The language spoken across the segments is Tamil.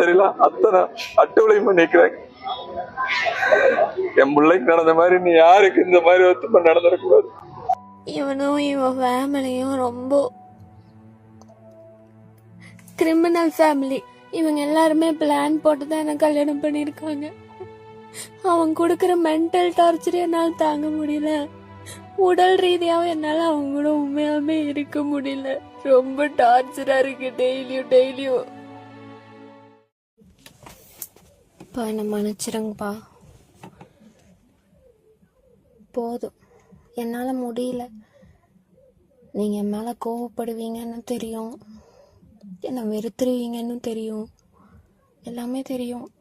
சரியில்ல அத்தனை அட்டுவளையும் பண்ணிக்கிறாங்க என் பிள்ளைக்கு நடந்த மாதிரி நீ யாருக்கு இந்த மாதிரி ஒத்துப்ப நடந்துடக்கூடாது? இவனும் இவன் ஃபேமிலியும் ரொம்ப கிரிமினல் ஃபேமிலி இவங்க எல்லாருமே பிளான் போட்டு தான் எனக்கு கல்யாணம் பண்ணியிருக்காங்க. அவன் கொடுக்குற மென்டல் டார்ச்சர் என்னால் தாங்க முடியல. உடல் ரீதியாகவும் என்னால் அவங்களும் கூட உண்மையாவே இருக்க முடியல. ரொம்ப டார்ச்சரா இருக்கு டெய்லியும் டெய்லியும் அப்பா என்னை மன்னிச்சிருங்கப்பா. போதும். என்னால் முடியல. நீங்கள் என் மேலே கோவப்படுவீங்கன்னு தெரியும். என்னை வெறுத்துருவீங்கன்னு தெரியும். எல்லாமே தெரியும்.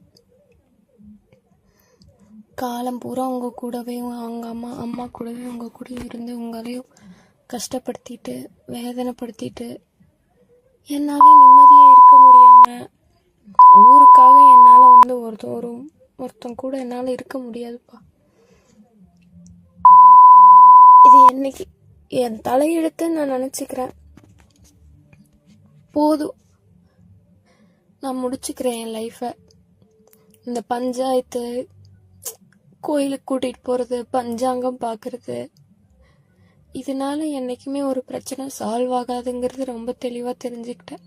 காலம் பூரா உங்கள் கூடவே அவங்க அம்மா அம்மா கூடவே உங்கள் கூட இருந்து உங்களையும் கஷ்டப்படுத்திட்டு வேதனைப்படுத்திட்டு என்னாலே நிம்மதியாக இருக்க முடியாமல் ஊருக்காக என்னால் வந்து ஒருத்தரும் ஒருத்தன் கூட என்னால் இருக்க முடியாதுப்பா. இது என்னைக்கு என் தலையெழுத்து நான் நினச்சிக்கிறேன். போதும். நான் முடிச்சுக்கிறேன் என் லைஃப்பை இந்த பஞ்சாயத்து கோயிலுக்கு கூட்டிகிட்டு போகிறது பஞ்சாங்கம் பார்க்குறது இதனால என்னைக்குமே ஒரு பிரச்சனை சால்வ் ஆகாதுங்கிறது ரொம்ப தெளிவாக தெரிஞ்சுக்கிட்டேன்.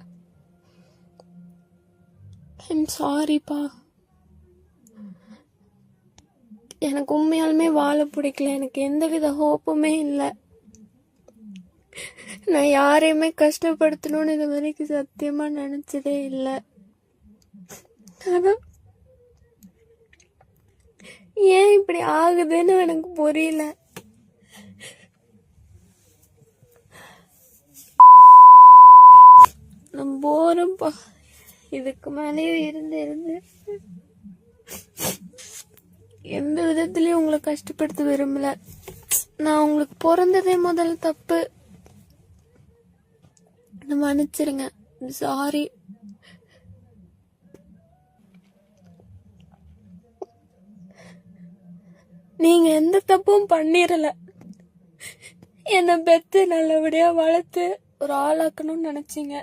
ஐம் சாரிப்பா எனக்கு உண்மையாலுமே வாழ பிடிக்கல. எனக்கு எந்தவித ஹோப்புமே இல்லை. நான் யாரையுமே கஷ்டப்படுத்தணும்னு இது வரைக்கும் சத்தியமாக நினச்சதே இல்லை. ஆனா ஏன் இப்படி ஆகுதுன்னு எனக்கு புரியல. நான் போறேன்ப்பா இதுக்கு மேலேயும் இருந்து இருந்து. எந்த விதத்துலயும் உங்களை கஷ்டப்படுத்த விரும்பல. நான் உங்களுக்கு பிறந்ததே முதல் தப்பு. மன்னிச்சிருங்க. சாரி நீங்க எந்த தப்பும் பண்ணிரல. என்னை பெத்து நல்லபடியா வளர்த்து ஒரு ஆளாக்கணும்னு நினைச்சீங்க.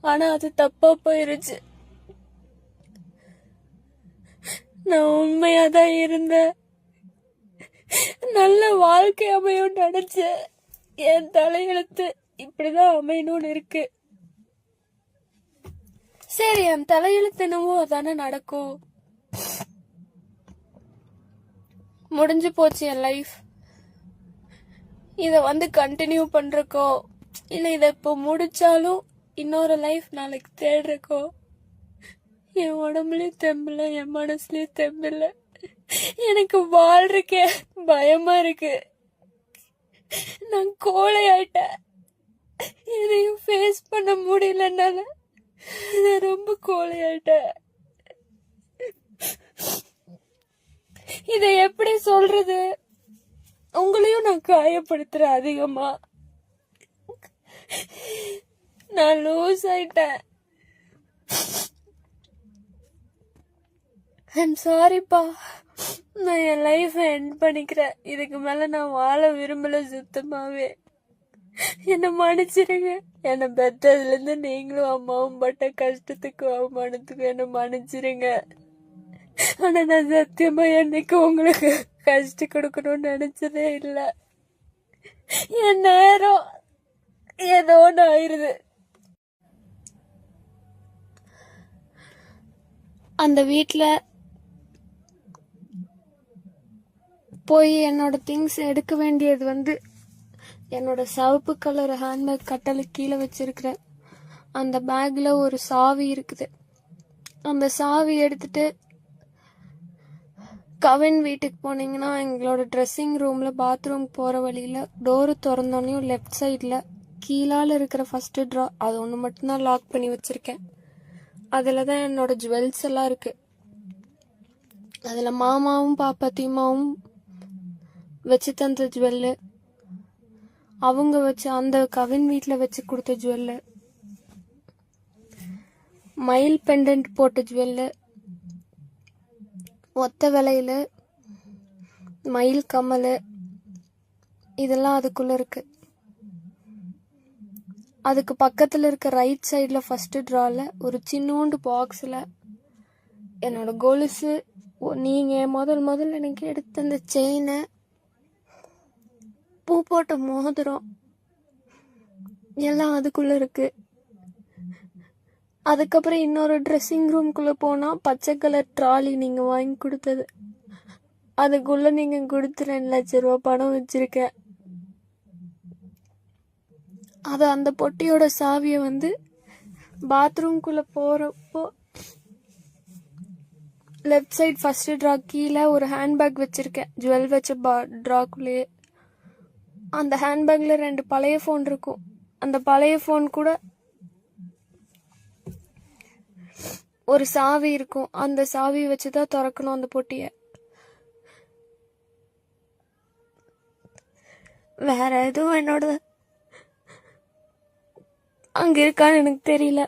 ஆனா அது தப்பா போயிருச்சு. நான் உண்மையா தான் இருந்தேன். நல்ல வாழ்க்கை அமையும் நினைச்சேன். என் தலையெழுத்து இப்படிதான் அமையணும்னு இருக்கு. சரி என் தலையெழுத்து என்னவோ அதானே நடக்கும். முடிஞ்சு போச்சு என் லைஃப் இதை வந்து கண்டினியூ பண்றக்கோ இல்லை இதை இப்போ முடிச்சாலும் இன்னொரு லைஃப் நாளைக்கு தேடுறக்கோ என் உடம்புலயும் தெம்பில்ல என் மனசுலயும் தெம்பில்ல எனக்கு வாழ்றக்கே பயமா இருக்கு. நான் கோழை ஆயிட்டேன் எதையும் ஃபேஸ் பண்ண முடியல நான் ரொம்ப கோழை ஆயிட்டேன் இதை எப்படி சொல்றது? உங்களையும் நான் காயப்படுத்துறேன் அதிகமா. நான் லூஸ் ஆயிட்டேன். ஐம் சாரிப்பா நான் என் லைஃபை எண்ட் பண்ணிக்கிறேன். இதுக்கு மேலே நான் வாழ விரும்பலை சுத்தமாகவே என்னை மன்னிச்சிருங்க. என்னை பெற்றதுலேருந்து நீங்களும் அம்மாவும் பட்ட கஷ்டத்துக்கு அவமானத்துக்கு என்னை மன்னிச்சிருங்க. ஆனால் நான் சத்தியமாக என்னைக்கு உங்களுக்கு கஷ்டம் கொடுக்கணும்னு நினச்சதே இல்லை. என் நேரம் ஏதோ ஒன்று ஆயிடுது அந்த வீட்டில் போய் என்னோட திங்ஸ் எடுக்க வேண்டியது வந்து என்னோட சிவப்பு கலர் ஹேண்ட்பேக் கட்டளை கீழே வச்சிருக்கிறேன். அந்த பேக்கில் ஒரு சாவி இருக்குது. அந்த சாவி எடுத்துட்டு கவின் வீட்டுக்கு போனீங்கன்னா எங்களோட ட்ரெஸ்ஸிங் ரூமில் பாத்ரூம் போகிற வழியில் டோரு திறந்தோடனையும் லெஃப்ட் சைடில் கீழால் இருக்கிற ஃபஸ்ட்டு ட்ரா அது ஒன்று மட்டும்தான் லாக் பண்ணி வச்சுருக்கேன். அதில் தான் என்னோட ஜுவல்ஸ் எல்லாம் இருக்குது அதில் மாமாவும் பாப்பா தீமாவும் வச்சு தந்த ஜுவல்லு அவங்க வச்சு அந்த கவின் வீட்டில் வச்சு கொடுத்த ஜுவல்லு மயில் பெண்டன்ட் போட்ட ஜுவல்லு ஒத்த விலையில் மயில் கம்மல் இதெல்லாம் அதுக்குள்ளே இருக்குது அதுக்கு பக்கத்தில் இருக்க ரைட் சைடில் ஃபஸ்ட்டு ட்ராவில் ஒரு சின்னோண்டு பாக்ஸில் என்னோட கொலுசு நீங்கள் முதல் முதல்ல எனக்கு எடுத்த அந்த செயினை பூ போட்ட மோதிரம் எல்லாம் அதுக்குள்ளே இருக்குது அதுக்கப்புறம் இன்னொரு ட்ரெஸ்ஸிங் ரூம்குள்ளே போனால் பச்சை கலர் ட்ராலி நீங்கள் வாங்கி கொடுத்தது. அதுக்குள்ளே நீங்கள் கொடுத்து ரெண்டு லட்ச ரூபா பணம் வச்சுருக்கேன். அது அந்த பொட்டியோட சாவியை வந்து பாத்ரூம்குள்ளே போகிறப்போ லெஃப்ட் சைட் ஃபஸ்ட்டு ட்ரா கீழே ஒரு ஹேண்ட்பேக் வச்சுருக்கேன். ஜுவல் வச்ச பா ட்ராக்குள்ளேயே அந்த ஹேண்ட்பேக்கில் ரெண்டு பழைய ஃபோன் இருக்கும். அந்த பழைய ஃபோன் கூட ஒரு சாவி இருக்கும். அந்த சாவி வச்சு தான் திறக்கணும் அந்த பொட்டியை. வேற எதுவும் என்னோட அங்க இருக்கான்னு எனக்கு தெரியல.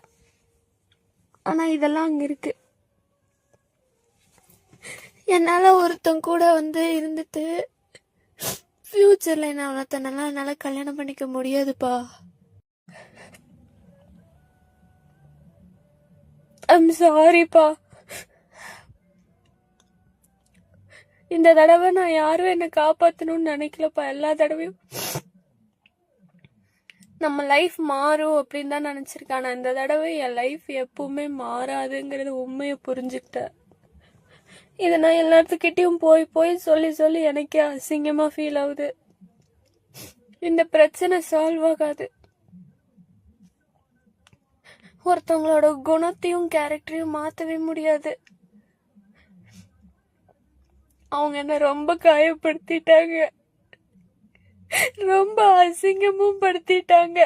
ஆனா இதெல்லாம் அங்க இருக்கு. என்னால ஒருத்தன் கூட வந்து இருந்துட்டு ஃபியூச்சர்ல என்ன ஒருத்தனெல்லாம் என்னால கல்யாணம் பண்ணிக்க முடியாதுப்பா. ஐம் சாரிப்பா இந்த தடவை நான் யாரும் என்னை காப்பாற்றணும்னு நினைக்கலப்பா. எல்லா தடவையும் நம்ம லைஃப் மாறும் அப்படின்னு தான் நினச்சிருக்கேன். ஆனால் இந்த தடவை என் லைஃப் எப்பவுமே மாறாதுங்கிறது உண்மையை புரிஞ்சுக்கிட்டேன். இதை நான் எல்லாத்துக்கிட்டையும் போய் போய் சொல்லி சொல்லி எனக்கே அசிங்கமாக ஃபீல் ஆகுது. இந்த பிரச்சனை சால்வ் ஆகாது. ஒருத்தவங்களோட குணத்தையும் கேரக்டரையும் மாற்றவே முடியாது. அவங்க என்ன ரொம்ப காயப்படுத்திட்டாங்க. ரொம்ப அசிங்கமும் படுத்திட்டாங்க.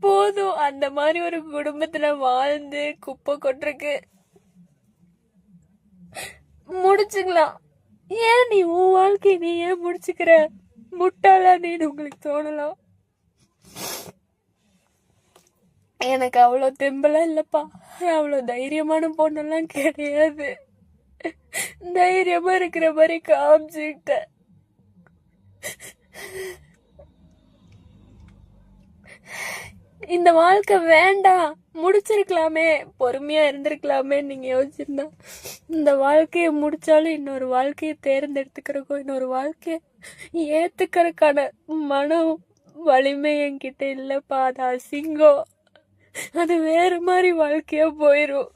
போதும் அந்த மாதிரி ஒரு குடும்பத்துல வாழ்ந்து குப்பை கொட்டுருக்கு முடிச்சுக்கலாம். ஏன் நீ உன் வாழ்க்கை நீ ஏன் முடிச்சுக்கிற? முட்டாளா நீன்னு உங்களுக்கு தோணலாம் எனக்கு அவ்வளோ தெம்பெல்லாம் இல்லைப்பா. அவ்வளோ தைரியமான பொண்ணெல்லாம் கிடையாது. தைரியமா இருக்கிற மாதிரி காமிச்சுக்கிட்டேன். இந்த வாழ்க்கை வேண்டாம் முடிச்சிருக்கலாமே. பொறுமையா இருந்திருக்கலாமே நீங்க யோசிச்சிருந்தா. இந்த வாழ்க்கையை முடிச்சாலும் இன்னொரு வாழ்க்கையை தேர்ந்தெடுத்துக்கிறக்கோ இன்னொரு வாழ்க்கையை ஏத்துக்கிறதுக்கான மனம் வலிமை என்கிட்ட இல்லப்பா. அது அசிங்கம். அது வேற மாதிரி வாழ்க்கையா போயிரும்.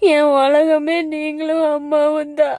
என் உலகமே நீங்களும் அம்மாவும் தான்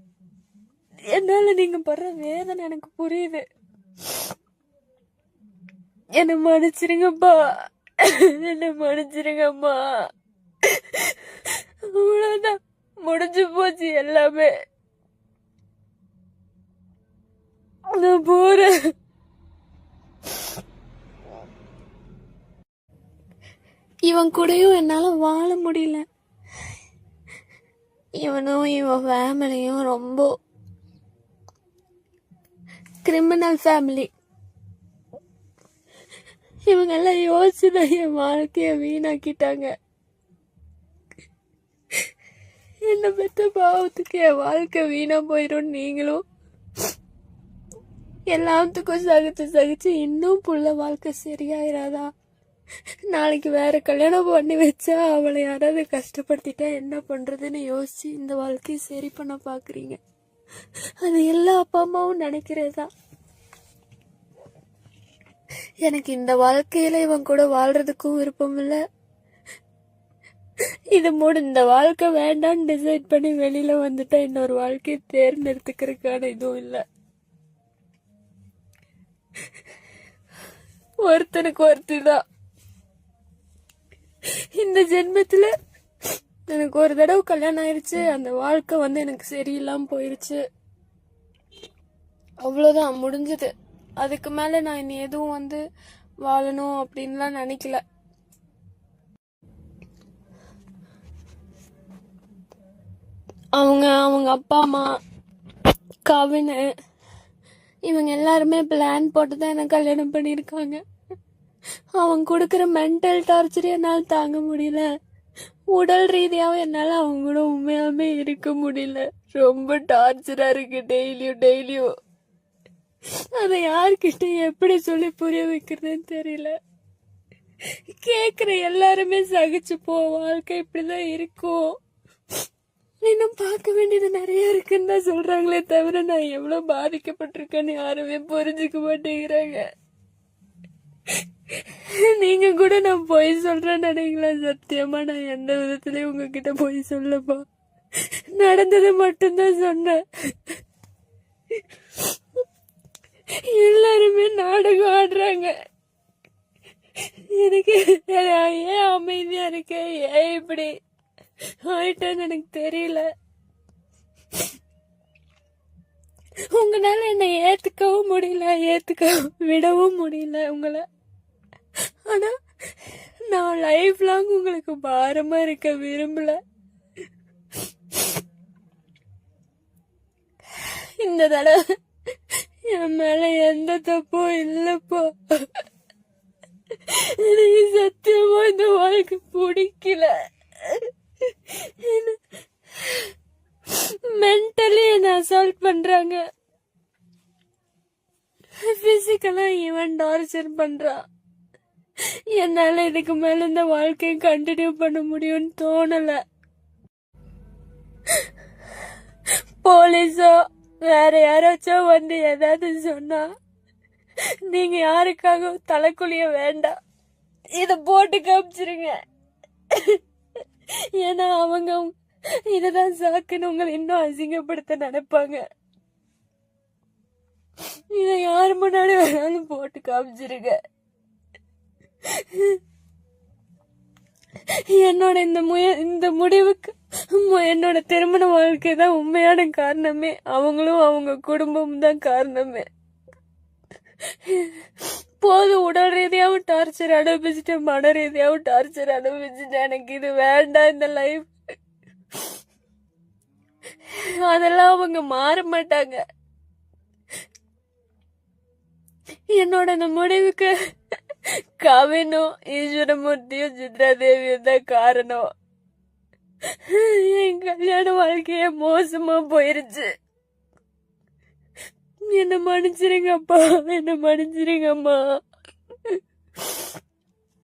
என்னால நீங்க படுற வேதனை எனக்கு புரியுது. என்ன மன்னிச்சிருங்கப்பா. என்ன மன்னிச்சிருங்கம்மா அவ்வளவுதான். முடிஞ்சு போச்சு எல்லாமே. நான் போறேன். இவன் கூடயும் என்னால வாழ முடியல. இவனும் இவன் ஃபேமிலியும் ரொம்ப கிரிமினல் ஃபேமிலி இவங்கெல்லாம் யோசிச்சுதான் என் வாழ்க்கையை வீணாக்கிட்டாங்க. என்ன பெற்ற பாவத்துக்கு என் வாழ்க்கை வீணா போயிடும் நீங்களும்? எல்லாத்துக்கும் சகிச்சு சகிச்சு இன்னும் புள்ள வாழ்க்கை சரியாயிராதா? நாளைக்கு வேற கல்யாணம் பண்ணி வச்சா அவளை யாராவது கஷ்டப்படுத்திட்டா என்ன பண்றதுன்னு யோசிச்சு இந்த வாழ்க்கையை சரி பண்ண பாக்குறீங்க. அது எல்லா அப்பா அம்மாவும் நினைக்கிறதா? எனக்கு இந்த வாழ்க்கையில இவன் கூட வாழ்றதுக்கும் விருப்பம் இல்ல. இது மூடு இந்த வாழ்க்கை வேண்டாம்னு டிசைட் பண்ணி வெளியில வந்துட்டா இன்னொரு வாழ்க்கையை தேர்ந்தெடுத்துக்கிறதுக்கான இதுவும் இல்லை. ஒருத்தனுக்கு ஒருத்தி தான் இந்த ஜென்மத்துல எனக்கு ஒரு தடவை கல்யாணம் ஆயிடுச்சு அந்த வாழ்க்கை வந்து எனக்கு சரியில்லாம போயிருச்சு. அவ்வளோதான் முடிஞ்சது. அதுக்கு மேலே நான் இனி எதுவும் வந்து வாழணும் அப்படின்லாம் நினைக்கல. அவங்க அவங்க அப்பா அம்மா கவினு இவங்க எல்லாருமே பிளான் போட்டு தான் எனக்கு கல்யாணம் பண்ணியிருக்காங்க. அவங்க கொடுக்குற மென்டல் டார்ச்சர் என்னால் தாங்க முடியல. உடல் ரீதியாகவும் என்னால் அவங்க கூட உண்மையாமே இருக்க முடியல. ரொம்ப டார்ச்சராக இருக்கு டெய்லியும் டெய்லியும் அதை யார்கிட்ட எப்படி சொல்லி புரிய வைக்கிறதுன்னு தெரியல. கேக்குற எல்லாருமே சகிச்சு போ வாழ்க்கை இப்படிதான் இருக்கும். இன்னும் பார்க்க வேண்டியது நிறைய இருக்குன்னு தான் சொல்றாங்களே தவிர நான் எவ்வளவு பாதிக்கப்பட்டிருக்கேன்னு யாருமே புரிஞ்சுக்க மாட்டேங்கிறாங்க. நீங்க கூட நான் பொய் சொல்றேன்னு நினைக்கலாம் சத்தியமா. நான் எந்த விதத்திலயும் உங்ககிட்ட பொய் சொல்லப்பா. நடந்தது மட்டும்தான் சொன்னேன். எல்லாருமே நாடகம் ஆடுறாங்க. எனக்கு ஏன் அமைதியா இருக்கேன் ஏன் இப்படி? ஆயிட்டேன்னு எனக்கு தெரியல. உங்களால என்னை ஏத்துக்கவும் முடியல ஏத்துக்க விடவும் முடியல உங்களை. ஆனா நான் லைஃப் லாங் உங்களுக்கு பாரமா இருக்க விரும்பல. இந்த தடவை என் மேல எந்த தப்பும் இல்லைப்பா. எனக்கு சத்தியமா இந்த வாழ்க்கை பிடிக்கல. மென்டலி என்ன அசால்ட் பண்றாங்க? பிசிக்கலா இவன் டார்ச்சர் பண்றான் என்னால இதுக்கு மேல இந்த வாழ்க்கையை கண்டினியூ பண்ண முடியும்னு தோணல. போலீஸோ வேற யாராச்சோ வந்து ஏதாவது சொன்னா நீங்க யாருக்காக தலைக்குழிய வேண்டாம். இத போட்டு காமிச்சிருங்க. ஏன்னா அவங்க இததான் சாக்குன்னு உங்களை இன்னும் அசிங்கப்படுத்த நினைப்பாங்க. இத யார் முன்னாடி வேணாலும் போட்டு காமிச்சிருங்க. என்னோட இந்த முய இந்த முடிவுக்கு என்னோட திருமண வாழ்க்கை தான் உண்மையான காரணமே. அவங்களும் அவங்க குடும்பமும் தான் காரணமே. போது உடல் ரீதியாவும் டார்ச்சர் அனுபவிச்சுட்டேன் மன ரீதியாவும் டார்ச்சர் அனுபவிச்சுட்டேன். எனக்கு இது வேண்டாம் இந்த லைஃப் அதெல்லாம் அவங்க மாற மாட்டாங்க. என்னோட அந்த முடிவுக்கு கவினும் ஈஸ்வரமூர்த்தியும் சித்ரா தேவியும் தான் காரணம். என் கல்யாண வாழ்க்கைய மோசமா போயிருச்சு. என்ன மன்னிச்சிருங்கப்பா என்ன மன்னிச்சிருங்கம்மா.